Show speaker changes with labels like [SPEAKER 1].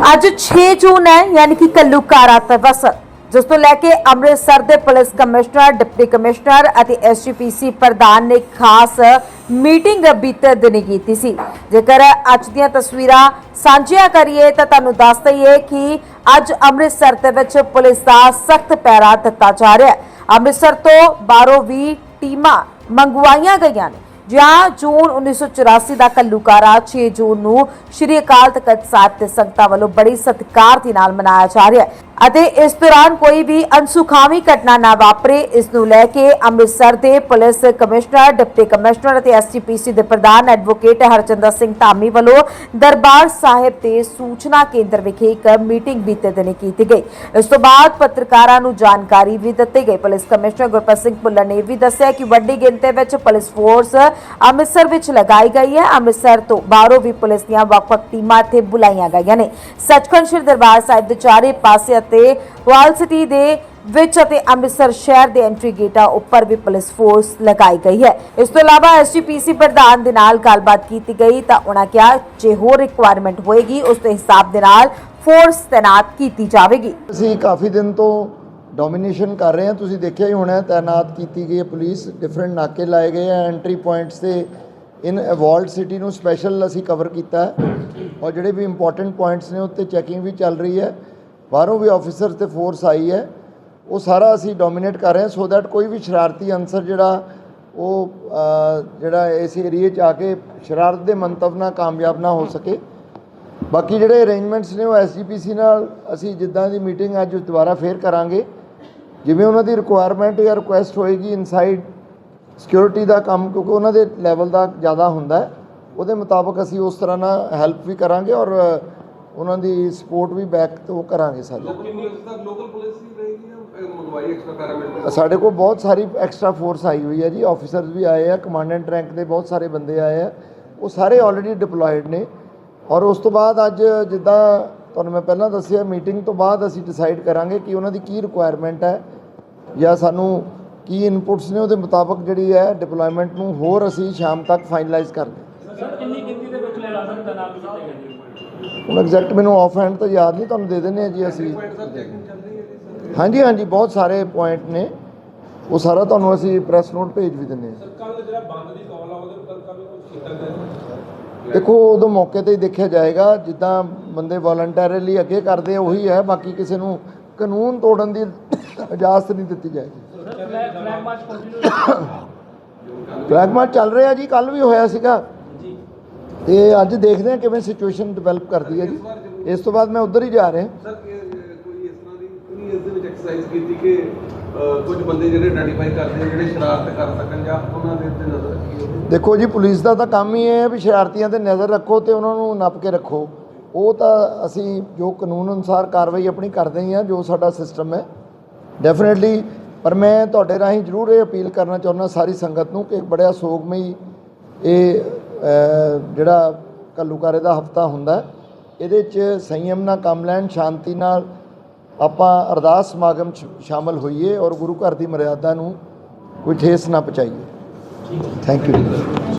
[SPEAKER 1] ਅੱਜ 6 ਜੂਨ ਹੈ, ਯਾਨੀ ਕਿ ਕੱਲੂਕਾਰਾ ਦਿਵਸ ਜਿਸ ਤੋਂ ਲੈ ਕੇ ਅੰਮ੍ਰਿਤਸਰ ਦੇ ਪੁਲਿਸ ਕਮਿਸ਼ਨਰ, ਡਿਪਟੀ ਕਮਿਸ਼ਨਰ ਅਤੇ ਐਸਜੀਪੀਸੀ ਪ੍ਰਧਾਨ ਨੇ ਖਾਸ ਮੀਟਿੰਗ ਬੀਤੇ ਦਿਨ ਕੀਤੀ ਸੀ। ਜੇਕਰ ਅੱਜ ਦੀਆਂ ਤਸਵੀਰਾਂ ਸਾਂਝੀਆਂ ਕਰੀਏ ਤਾਂ ਤੁਹਾਨੂੰ ਦੱਸ ਦਈਏ ਕਿ ਅੱਜ ਅੰਮ੍ਰਿਤਸਰ ਦੇ ਵਿੱਚ ਪੁਲਿਸ ਦਾ ਸਖਤ ਪਹਿਰਾ ਦਿੱਤਾ ਜਾ ਰਿਹਾ ਹੈ। ਅੰਮ੍ਰਿਤਸਰ ਤੋਂ ਬਾਹਰੋਂ ਵੀ ਟੀਮਾਂ ਮੰਗਵਾਈਆਂ ਗਈਆਂ ਨੇ। ਜਾਂ ਜੂਨ 1984 ਦਾ ਕੱਲੂਕਾਰਾ 6 ਜੂਨ ਨੂੰ ਸ਼੍ਰੀ ਅਕਾਲ ਤਖਤ ਸਾਹਿਬ ਤੇ ਸੰਗਤਾਂ ਵੱਲੋਂ ਬੜੀ ਸਤਿਕਾਰ ਦੇ ਨਾਲ ਮਨਾਇਆ ਜਾ ਰਿਹਾ ਹੈ। ਅਤੇ ਇਸ ਦੌਰਾਨ ਕੋਈ ਵੀ ਅਨਸੁਖਾਵੀ ਘਟਨਾ ਨਾ ਵਾਪਰੇ, ਇਸ ਨੂੰ ਲੈ ਕੇ ਅੰਮ੍ਰਿਤਸਰ ਦੇ ਪੁਲਿਸ ਕਮਿਸ਼ਨਰ, ਡਿਪਟੀ ਕਮਿਸ਼ਨਰ ਅਤੇ ਐਸਟੀਪੀਸੀ ਦੇ ਪ੍ਰਧਾਨ ਐਡਵੋਕੇਟ ਹਰਚੰਦਰ ਸਿੰਘ ਧਾਮੀ ਵੱਲੋਂ ਦਰਬਾਰ ਸਾਹਿਬ ਦੇ ਸੂਚਨਾ ਕੇਂਦਰ ਵਿਖੇ ਇੱਕ ਮੀਟਿੰਗ ਬੀਤੇ ਦਿਨ ਕੀਤੀ ਗਈ। ਇਸ ਤੋਂ ਬਾਅਦ ਪੱਤਰਕਾਰਾਂ ਨੂੰ ਜਾਣਕਾਰੀ ਵੀ ਦਿੱਤੀ ਗਈ। ਪੁਲਿਸ ਕਮਿਸ਼ਨਰ ਗੁਰਪ੍ਰੀਤ ਸਿੰਘ ਭੁੱਲਰ ਨੇ ਇਹ ਵੀ ਦੱਸਿਆ ਕਿ ਵੱਡੀ ਗਿਣਤੀ ਵਿੱਚ ਪੁਲਿਸ ਫੋਰਸ ਅੰਮ੍ਰਿਤਸਰ ਵਿੱਚ ਲਗਾਈ ਗਈ ਹੈ। ਅੰਮ੍ਰਿਤਸਰ ਤੋਂ ਬਾਹਰੋਂ ਵੀ ਪੁਲਿਸ ਦੀਆਂ ਵੱਖ-ਵੱਖ ਟੀਮਾਂ ਇੱਥੇ ਬੁਲਾਈਆਂ ਗਈਆਂ ਨੇ। ਸੱਚਖੰਡ ਸ੍ਰੀ ਦਰਬਾਰ ਸਾਹਿਬ ਦੇ ਚਾਰੇ ਪਾਸੇ ਅਤੇ ਵਾਲ ਸਿਟੀ ਦੇ ਵਿੱਚ ਅਤੇ ਅੰਮ੍ਰਿਤਸਰ ਸ਼ਹਿਰ ਦੇ ਐਂਟਰੀ ਗੇਟਾਂ ਉੱਪਰ ਵੀ ਪੁਲਿਸ ਫੋਰਸ ਲਗਾਈ ਗਈ ਹੈ। ਇਸ ਤੋਂ ਇਲਾਵਾ ਐਸਜੀਪੀਸੀ ਪ੍ਰਧਾਨ ਦੇ ਨਾਲ ਗੱਲਬਾਤ ਕੀਤੀ ਗਈ ਤਾਂ ਉਹਨਾਂ ਕਿਹਾ ਜੇ ਹੋਰ ਰਿਕੁਆਇਰਮੈਂਟ ਹੋਏਗੀ, ਉਸ ਦੇ ਹਿਸਾਬ ਦੇ ਨਾਲ ਫੋਰਸ ਤੈਨਾਤ ਕੀਤੀ ਜਾਵੇਗੀ।
[SPEAKER 2] ਅਸੀਂ ਕਾਫੀ ਦਿਨ ਤੋਂ ਡੋਮੀਨੇਸ਼ਨ ਕਰ ਰਹੇ ਹਾਂ। ਤੁਸੀਂ ਦੇਖਿਆ ਹੀ ਹੋਣਾ ਤਾਇਨਾਤ ਕੀਤੀ ਗਈ ਹੈ ਪੁਲਿਸ। ਡਿਫਰੈਂਟ ਨਾਕੇ ਲਾਏ ਗਏ ਆ ਐਂਟਰੀ ਪੁਆਇੰਟਸ ਤੇ। ਇਨ ਅਵਾਲਡ ਸਿਟੀ ਨੂੰ ਸਪੈਸ਼ਲ ਅਸੀਂ ਕਵਰ ਕੀਤਾ ਔਰ ਜਿਹੜੇ ਵੀ ਇੰਪੋਰਟੈਂਟ ਪੁਆਇੰਟਸ ਨੇ, ਉੱਤੇ ਚੈਕਿੰਗ ਵੀ ਚੱਲ ਰਹੀ ਹੈ। ਬਾਹਰੋਂ ਵੀ ਆਫੀਸਰ ਤੇ ਫੋਰਸ ਆਈ ਹੈ। ਉਹ ਸਾਰਾ ਅਸੀਂ ਡੋਮੀਨੇਟ ਕਰ ਰਹੇ ਹਾਂ ਸੋ ਦੈਟ ਕੋਈ ਵੀ ਸ਼ਰਾਰਤੀ ਅਨਸਰ ਜਿਹੜਾ ਉਹ ਜਿਹੜਾ ਇਸ ਏਰੀਏ 'ਚ ਆ ਕੇ ਸ਼ਰਾਰਤ ਦੇ ਮੰਤਵ ਨਾਲ ਕਾਮਯਾਬ ਨਾ ਹੋ ਸਕੇ। ਬਾਕੀ ਜਿਹੜੇ ਅਰੇਂਜਮੈਂਟਸ ਨੇ ਉਹ ਐਸਜੀਪੀਸੀ ਨਾਲ ਅਸੀਂ ਜਿੱਦਾਂ ਦੀ ਮੀਟਿੰਗ ਅੱਜ ਦੁਬਾਰਾ ਫੇਰ ਕਰਾਂਗੇ। ਜਿਵੇਂ ਉਹਨਾਂ ਦੀ ਰਿਕੁਆਇਰਮੈਂਟ ਜਾਂ ਰਿਕੁਐਸਟ ਹੋਏਗੀ ਇਨਸਾਈਡ ਸਿਕਿਉਰਿਟੀ ਦਾ ਕੰਮ, ਕਿਉਂਕਿ ਉਹਨਾਂ ਦੇ ਲੈਵਲ ਦਾ ਜ਼ਿਆਦਾ ਹੁੰਦਾ ਉਹਦੇ ਮੁਤਾਬਕ ਅਸੀਂ ਉਸ ਤਰ੍ਹਾਂ ਨਾਲ ਹੈਲਪ ਵੀ ਕਰਾਂਗੇ ਔਰ ਉਹਨਾਂ ਦੀ ਸਪੋਰਟ ਵੀ ਬੈਕ ਤੋਂ ਕਰਾਂਗੇ ਸਾਡੀ
[SPEAKER 3] ਲੋਕਲ ਪੁਲਿਸ ਦਾ ਲੋਕਲ ਪੁਲਿਸ ਹੀ ਰਹੇਗੀ ਜਾਂ ਮੰਗਵਾਈ ਐਕਸਟਰਾ ਪੈਰਾਮੀਟਰ
[SPEAKER 2] ਸਾਡੇ ਕੋਲ ਬਹੁਤ ਸਾਰੀ ਐਕਸਟਰਾ ਫੋਰਸ ਆਈ ਹੋਈ ਹੈ ਜੀ। ਆਫੀਸਰਸ ਵੀ ਆਏ ਆ ਕਮਾਂਡੈਂਟ ਰੈਂਕ ਦੇ ਬਹੁਤ ਸਾਰੇ ਬੰਦੇ ਆਏ ਆ। ਉਹ ਸਾਰੇ ਆਲਰੇਡੀ ਡਿਪਲੋਇਡ ਨੇ। ਔਰ ਉਸ ਤੋਂ ਬਾਅਦ ਅੱਜ ਜਿੱਦਾਂ ਤੁਹਾਨੂੰ ਮੈਂ ਪਹਿਲਾਂ ਦੱਸਿਆ ਮੀਟਿੰਗ ਤੋਂ ਬਾਅਦ ਅਸੀਂ ਡਿਸਾਈਡ ਕਰਾਂਗੇ ਕਿ ਉਹਨਾਂ ਦੀ ਕੀ ਰਿਕੁਆਇਰਮੈਂਟ ਹੈ ਜਾਂ ਸਾਨੂੰ ਕੀ ਇਨਪੁਟਸ ਨੇ ਉਹਦੇ ਮੁਤਾਬਕ ਜਿਹੜੀ ਹੈ ਡਿਪਲੋਇਮੈਂਟ ਨੂੰ ਹੋਰ ਅਸੀਂ ਸ਼ਾਮ ਤੱਕ ਫਾਈਨਲਾਈਜ਼ ਕਰ
[SPEAKER 4] ਸਰ ਕਿੰਨੀ ਗਿਣਤੀ ਦੇ ਵਿੱਚ ਲੈ ਸਕਦੇ ਤਨਾਲ ਕੀਤੇ ਗਏ ਜੀ
[SPEAKER 2] ਹੁਣ ਐਗਜ਼ੈਕਟ ਮੈਨੂੰ ਆਫ ਹੈਂਡ ਤਾਂ ਯਾਦ ਨਹੀਂ ਤੁਹਾਨੂੰ ਦੇ ਦਿੰਦੇ ਆ ਜੀ ਅਸੀਂ। ਹਾਂਜੀ ਹਾਂਜੀ ਬਹੁਤ ਸਾਰੇ ਪੁਆਇੰਟ ਨੇ। ਉਹ ਸਾਰਾ ਤੁਹਾਨੂੰ ਅਸੀਂ ਪ੍ਰੈਸ ਨੋਟ ਭੇਜ ਵੀ ਦਿੰਦੇ ਹਾਂ।
[SPEAKER 3] ਕੱਲ ਜਿਹੜਾ ਬੰਦ ਦੀ ਕਾਲ ਆ ਉਹਦੇ ਉੱਪਰ ਕੱਲ ਕੁਝ ਕੀਤਾ ਗਿਆ
[SPEAKER 2] ਦੇਖੋ ਉਦੋਂ ਮੌਕੇ ਤੇ ਹੀ ਦੇਖਿਆ ਜਾਏਗਾ ਜਿੱਦਾਂ ਬੰਦੇ ਵਾਲੰਟਰਲੀ ਅੱਗੇ ਕਰਦੇ ਆ ਉਹੀ ਹੈ ਬਾਕੀ ਕਿਸੇ ਨੂੰ ਕਾਨੂੰਨ ਤੋੜਨ ਦੀ ਇਜਾਜ਼ਤ ਨਹੀਂ ਦਿੱਤੀ ਜਾਏਗੀ।
[SPEAKER 4] ਫਲੈਗ ਮਾਰਚ
[SPEAKER 2] ਚੱਲ ਰਿਹਾ ਜੀ ਕੱਲ ਵੀ ਹੋਇਆ ਸੀਗਾ। ਤੇ ਅੱਜ ਦੇਖਦੇ ਹਾਂ ਕਿਵੇਂ ਸਿਚੁਏਸ਼ਨ ਡਿਵੈਲਪ ਕਰਦੀ ਹੈ ਜੀ। ਇਸ ਤੋਂ ਬਾਅਦ ਮੈਂ ਉੱਧਰ ਹੀ ਜਾ ਰਿਹਾ।
[SPEAKER 3] ਸਰ ਇਹ, ਅਹ, ਕੋਈ ਇਸ ਤਰ੍ਹਾਂ ਦੀ ਕੋਈ ਇਸ ਦੇ ਵਿੱਚ ਐਕਸਰਸਾਈਜ਼ ਕੀਤੀ ਕਿ ਅਹ, ਕੁਝ ਬੰਦੇ ਜਿਹੜੇ ਆਈਡੈਂਟੀਫਾਈ ਕਰਦੇ ਆ ਜਿਹੜੇ ਸ਼ਰਾਰਤ ਕਰ ਸਕਣ ਜਾਂ ਉਹਨਾਂ ਦੇ ਉੱਤੇ ਨਜ਼ਰ ਰੱਖੀ ਹੋਵੇ?
[SPEAKER 2] ਦੇਖੋ ਜੀ ਪੁਲਿਸ ਦਾ ਤਾਂ ਕੰਮ ਹੀ ਹੈ ਵੀ ਸ਼ਰਾਰਤੀਆਂ ਤੇ ਨਜ਼ਰ ਰੱਖੋ ਤੇ ਉਹਨਾਂ ਨੂੰ ਨੱਪ ਕੇ ਰੱਖੋ। ਉਹ ਤਾਂ ਅਸੀਂ ਜੋ ਕਾਨੂੰਨ ਅਨੁਸਾਰ ਕਾਰਵਾਈ ਆਪਣੀ ਕਰਦੇ ਹੀ ਆ ਜੋ ਸਾਡਾ ਸਿਸਟਮ ਹੈ। ਡੈਫੀਨਿਟਲੀ ਪਰ ਮੈਂ ਤੁਹਾਡੇ ਰਾਹੀਂ ਜ਼ਰੂਰ ਇਹ ਅਪੀਲ ਕਰਨਾ ਚਾਹੁੰਦਾ ਸਾਰੀ ਸੰਗਤ ਨੂੰ ਕਿ ਇੱਕ ਬੜਿਆ ਸੋਗਮਈ ਇਹ ਜਿਹੜਾ ਕੱਲੂਕਾਰੇ ਦਾ ਹਫਤਾ ਹੁੰਦਾ। ਇਹਦੇ 'ਚ ਸੰਯਮ ਨਾਲ ਕੰਮ ਲੈਣ ਸ਼ਾਂਤੀ ਨਾਲ ਆਪਾਂ ਅਰਦਾਸ ਸਮਾਗਮ 'ਚ ਸ਼ਾਮਲ ਹੋਈਏ ਔਰ ਗੁਰੂ ਘਰ ਦੀ ਮਰਿਆਦਾ ਨੂੰ ਕੋਈ ਠੇਸ ਨਾ ਪਹੁੰਚਾਈਏ ਥੈਂਕ ਯੂ